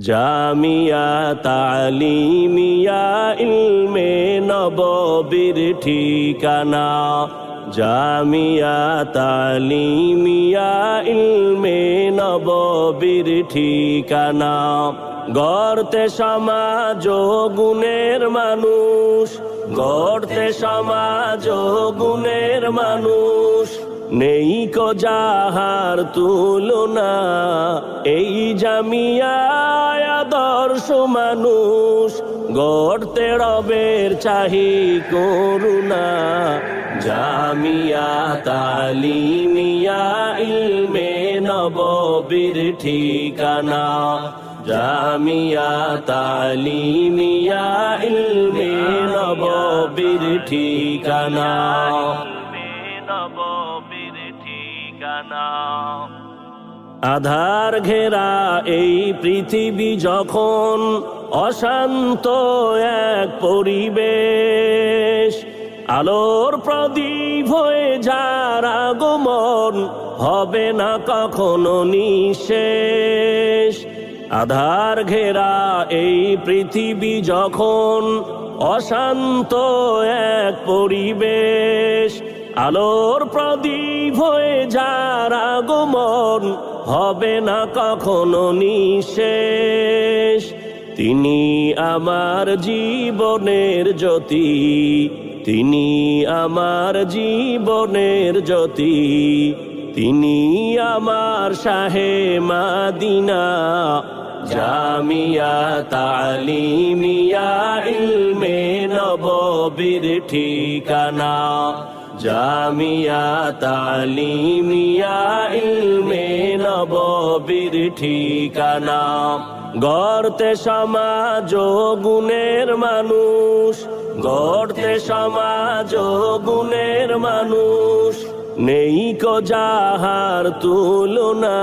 জামিয়া তালিমিয়া ইলমে নববীর ঠিকানা। জামিয়া তালিমিয়া ইলমে নববীর ঠিকানা। গড়তে সমাজ গুণের মানুষ, গড়তে সমাজ গুণের মানুষ। নেই কো যাহার তুলনা। এই জামিয়ায় আদর্শ মানুষ, গড়তে রবের চাহি করুণা। জামিয়া তালিমিয়া ইলমে নববীর ঠিকানা। জামিয়া তালিমিয়া ইলমে নববীর ঠিকানা। ঠিকানা আধার ঘেরা এই পৃথিবী যখন অশান্ত এক পরিবেশ, আলোর প্রদীপ হয়ে যার আগমন হবে না কখনো নিঃশেষ। আধার ঘেরা এই পৃথিবী যখন অশান্ত এক পরিবেশ আলোর প্রদীপ হয়ে যার আগমন হবে না কখনো নিঃশেষ। তিনি আমার জীবনের জ্যোতি, তিনি আমার জীবনের জ্যোতি, তিনি আমার শাহে মাদিনা, জামিয়া তালিমিয়া নববীর ঠিকানা, জামিয়া তালিমিয়া ইলমে নববীর ঠিকানা। গড়তে সমাজ গুণের মানুষ, গড়তে সমাজ গুণের মানুষ। নেই কো যাহার তুলনা